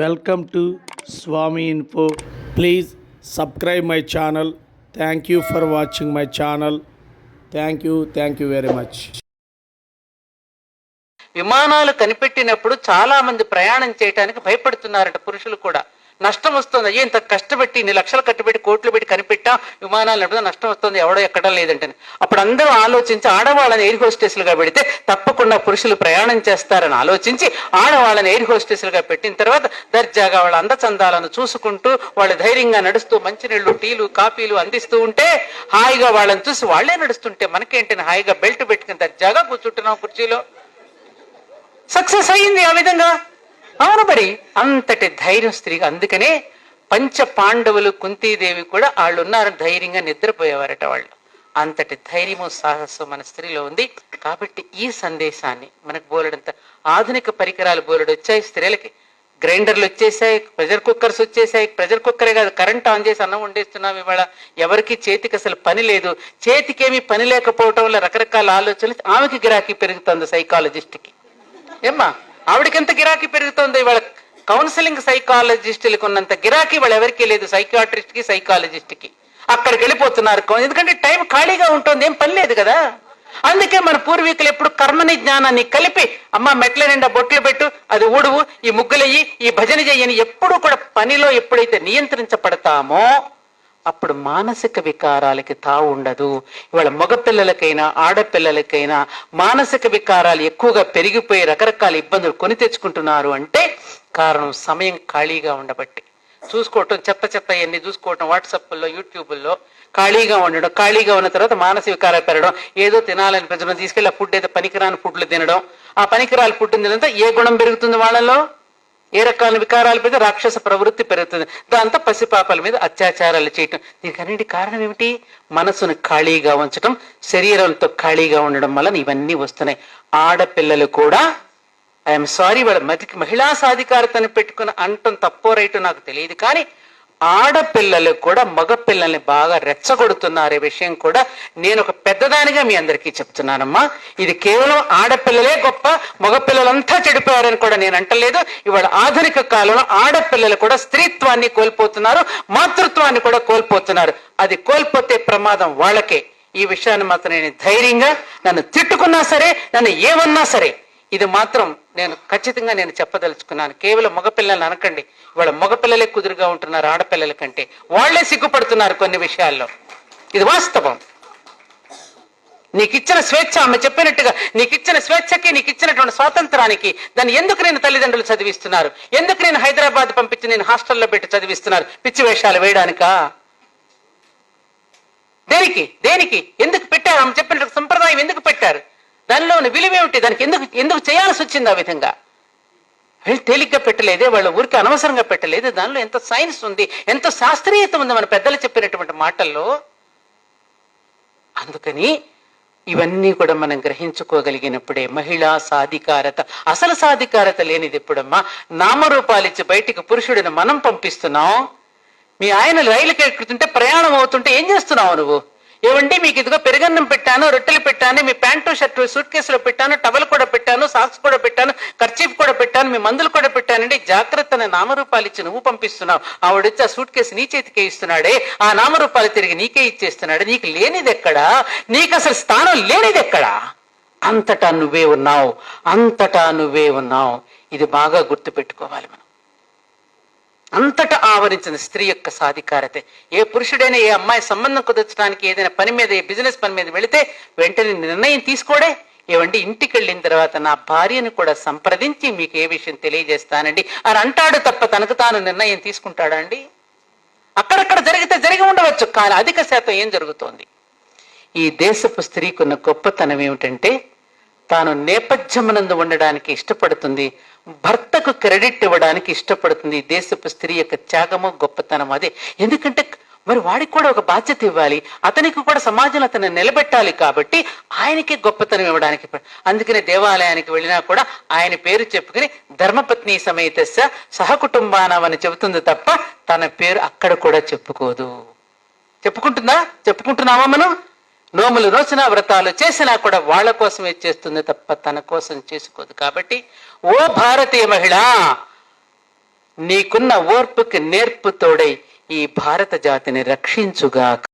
Welcome to Swami info. Please subscribe my channel. Thank you for watching my channel thank you thank you very much విమానాలు కనిపెట్టినప్పుడు చాలా మంది ప్రయాణం చేయడానికి భయపడుతున్నారట పురుషులు కూడా. నష్టం వస్తుంది. అయ్యే ఇంత కష్టపెట్టి ఇన్ని లక్షలు కట్టుబెట్టి కోట్లు పెట్టి కనిపెట్టా విమానాలు నడిపితే నష్టం వస్తుంది. ఎవడో ఎక్కడం లేదంటే అప్పుడు అందరూ ఆలోచించి ఆడవాళ్ళని ఎయిర్ హోస్టెస్లుగా పెడితే తప్పకుండా పురుషులు ప్రయాణం చేస్తారని ఆలోచించి ఆడవాళ్ళని ఎయిర్ హోస్టెస్లుగా పెట్టిన తర్వాత దర్జాగా వాళ్ళ అందచందాలను చూసుకుంటూ వాళ్ళు ధైర్యంగా నడుస్తూ మంచినీళ్ళు టీలు కాఫీలు అందిస్తూ ఉంటే హాయిగా వాళ్ళని చూసి వాళ్ళే నడుస్తుంటే మనకేంటని హాయిగా బెల్ట్ పెట్టుకుని దర్జాగా కూర్చుంటున్నాం కుర్చీలో. సక్సెస్ అయింది ఆ విధంగా. అవును మరి అంతటి ధైర్యం స్త్రీ అందుకనే పంచ పాండవులు కుంతీదేవి కూడా వాళ్ళు ఉన్నారు ధైర్యంగా నిద్రపోయేవారట వాళ్ళు. అంతటి ధైర్యము సాహసం మన స్త్రీలో ఉంది. కాబట్టి ఈ సందేశాన్ని మనకు బోలెడంత ఆధునిక పరికరాలు బోలెడు వచ్చాయి స్త్రీలకి. గ్రైండర్లు వచ్చేసాయి ప్రెషర్ కుక్కర్స్ వచ్చేసాయి. ప్రెషర్ కుక్కరే కాదు కరెంట్ ఆన్ చేసి అన్నం వండేస్తున్నాం ఇవాళ. ఎవరికి చేతికి అసలు పని లేదు. చేతికేమీ పని లేకపోవటం వల్ల రకరకాల ఆలోచనలు ఆమెకి గిరాకీ పెరుగుతుంది సైకాలజిస్ట్కి ఏమ్మా? ఆవిడకి ఎంత గిరాకీ పెరుగుతోంది ఇవాళ కౌన్సిలింగ్ సైకాలజిస్టులకు ఉన్నంత గిరాకీ వాళ్ళు ఎవరికీ లేదు సైకాట్రిస్ట్కి సైకాలజిస్ట్కి అక్కడికి వెళ్ళిపోతున్నారు. ఎందుకంటే టైం ఖాళీగా ఉంటుంది ఏం పని లేదు కదా. అందుకే మన పూర్వీకులు ఎప్పుడు కర్మని జ్ఞానాన్ని కలిపి అమ్మ మెట్ల నిండా బొట్లు పెట్టు అది ఊడువు ఈ ముగ్గులయ్యి ఈ భజన చెయ్యని ఎప్పుడు కూడా పనిలో ఎప్పుడైతే నియంత్రించబడతామో అప్పుడు మానసిక వికారాలకి తావు ఉండదు. ఇవాళ మగపిల్లలకైనా ఆడపిల్లలకైనా మానసిక వికారాలు ఎక్కువగా పెరిగిపోయి రకరకాల ఇబ్బందులు కొని తెచ్చుకుంటున్నారు అంటే కారణం సమయం ఖాళీగా ఉండబట్టి. చూసుకోవటం చెత్త చెత్త ఇవన్నీ చూసుకోవటం వాట్సాప్లో యూట్యూబ్లో ఖాళీగా ఉండడం ఖాళీగా ఉన్న తర్వాత మానసిక వికారాలు పెరగడం ఏదో తినాలని పెంచడం తీసుకెళ్ళి ఆ ఫుడ్ ఏదో పనికిరాని ఫుడ్లు తినడం ఆ పనికిరాలు ఫుడ్ తినడంతో ఏ గుణం పెరుగుతుంది వాళ్ళలో ఏ రకాల వికారాల మీద రాక్షస ప్రవృత్తి పెరుగుతుంది? దాంతో పసిపాపల మీద అత్యాచారాలు చేయటం. దీనికి అన్నిటి కారణం ఏమిటి? మనసును ఖాళీగా ఉంచటం శరీరంతో ఖాళీగా ఉండడం వలన ఇవన్నీ వస్తున్నాయి. ఆడపిల్లలు కూడా ఐఎమ్ సారీ వాళ్ళ మతికి మహిళా సాధికారతను పెట్టుకుని అంటం తప్పో రైట్ నాకు తెలియదు కానీ ఆడపిల్లలు కూడా మగపిల్లల్ని బాగా రెచ్చగొడుతున్నారు విషయం కూడా నేను ఒక పెద్దదానిగా మీ అందరికీ చెప్తున్నానమ్మా. ఇది కేవలం ఆడపిల్లలే గొప్ప మగపిల్లలంతా చెడిపోయారని కూడా నేను అంటలేదు. ఇవాళ ఆధునిక కాలంలో ఆడపిల్లలు కూడా స్త్రీత్వాన్ని కోల్పోతున్నారు మాతృత్వాన్ని కూడా కోల్పోతున్నారు. అది కోల్పోతే ప్రమాదం వాళ్ళకే. ఈ విషయాన్ని మాత్రం నేను ధైర్యంగా నన్ను తిట్టుకున్నా సరే నన్ను ఏమన్నా సరే ఇది మాత్రం నేను ఖచ్చితంగా నేను చెప్పదలుచుకున్నాను. కేవలం మగపిల్లల్ని అనకండి. ఇవాళ మగపిల్లలే కుదురుగా ఉంటున్నారు ఆడపిల్లల కంటే. వాళ్ళే సిగ్గుపడుతున్నారు కొన్ని విషయాల్లో. ఇది వాస్తవం. నీకు ఇచ్చిన స్వేచ్ఛ ఆమె చెప్పినట్టుగా నీకు ఇచ్చిన స్వేచ్ఛకి నీకు ఇచ్చినటువంటి స్వాతంత్రానికి దాన్ని ఎందుకు నేను తల్లిదండ్రులు చదివిస్తున్నారు? ఎందుకు నేను హైదరాబాద్ పంపించి నేను హాస్టల్లో పెట్టి చదివిస్తున్నారు? పిచ్చి వేషాలు వేయడానికా? దేనికి? దేనికి? ఎందుకు పెట్టారు? ఆమె చెప్పినట్టు సంప్రదాయం ఎందుకు పెట్టారు? దానిలో ఉన్న విలువేమిటి? దానికి ఎందుకు ఎందుకు చేయాల్సి వచ్చింది ఆ విధంగా? వీళ్ళు తేలిగ్గా పెట్టలేదే వాళ్ళ ఊరికి అనవసరంగా పెట్టలేదు దానిలో ఎంత సైన్స్ ఉంది ఎంత శాస్త్రీయత ఉంది మన పెద్దలు చెప్పినటువంటి మాటల్లో? అందుకని ఇవన్నీ కూడా మనం గ్రహించుకోగలిగినప్పుడే మహిళా సాధికారత అసలు సాధికారత లేనిది ఎప్పుడమ్మా? నామరూపాలిచ్చి బయటికి పురుషుడిని మనం పంపిస్తున్నాం. మీ ఆయన రైలుకి ఎక్కుతుంటే ప్రయాణం అవుతుంటే ఏం చేస్తున్నావు నువ్వు? ఏమంటే మీకు ఇదిగో పెరుగన్నం పెట్టాను రొట్టెలు పెట్టాను మీ ప్యాంటు షర్టు సూట్ కేసులో పెట్టాను టవల్ కూడా పెట్టాను సాక్స్ కూడా పెట్టాను ఖర్చీఫ్ కూడా పెట్టాను మీ మందులు కూడా పెట్టానండి. జాగ్రత్తని నామరూపాలు ఇచ్చి నువ్వు పంపిస్తున్నావు. ఆవిడొచ్చి ఆ సూట్ కేసు నీ చేతికే ఇస్తున్నాడే. ఆ నామరూపాలు తిరిగి నీకే ఇచ్చేస్తున్నాడు. నీకు లేనిది ఎక్కడా నీకు అసలు స్థానం లేనిది ఎక్కడా అంతటా నువ్వే ఉన్నావు. అంతటా నువ్వే ఉన్నావు. ఇది బాగా గుర్తు పెట్టుకోవాలి మనం. అంతటా ఆవరించిన స్త్రీ యొక్క సాధికారతే. ఏ పురుషుడైనా ఏ అమ్మాయి సంబంధం కుదర్చడానికి ఏదైనా పని మీద ఏ బిజినెస్ పని మీద వెళితే వెంటనే నిర్ణయం తీసుకోడే. ఏవండి ఇంటికి వెళ్ళిన తర్వాత నా భార్యను కూడా సంప్రదించి మీకు ఏ విషయం తెలియజేస్తానండి. అని అంటాడు తప్ప తనకు తాను నిర్ణయం తీసుకుంటాడా అండి? అక్కడక్కడ జరిగితే జరిగి ఉండవచ్చు కానీ అధిక శాతం ఏం జరుగుతోంది? ఈ దేశపు స్త్రీకున్న గొప్పతనం ఏమిటంటే తాను నేపథ్యమునందు ఉండడానికి ఇష్టపడుతుంది భర్తకు క్రెడిట్ ఇవ్వడానికి ఇష్టపడుతుంది. దేశపు స్త్రీ యొక్క త్యాగము గొప్పతనం అదే. ఎందుకంటే మరి వాడికి కూడా ఒక బాధ్యత ఇవ్వాలి. అతనికి కూడా సమాజంలో అతన్ని నిలబెట్టాలి కాబట్టి ఆయనకి గొప్పతనం ఇవ్వడానికి అందుకనే దేవాలయానికి వెళ్ళినా కూడా ఆయన పేరు చెప్పుకుని ధర్మపత్ని సమేత సహకుటుంబానవని చెబుతుంది తప్ప తన పేరు అక్కడ కూడా చెప్పుకోదు. చెప్పుకుంటుందా? చెప్పుకుంటున్నామా మనం? నోములు రోజున వ్రతాలు చేసినా కూడా వాళ్ళ కోసమే చేస్తుంది తప్ప తన కోసం చేసుకోదు. కాబట్టి ఓ భారతీయ మహిళ నీకున్న ఓర్పుకి నేర్పు తోడై ఈ భారత జాతిని రక్షించుగాక.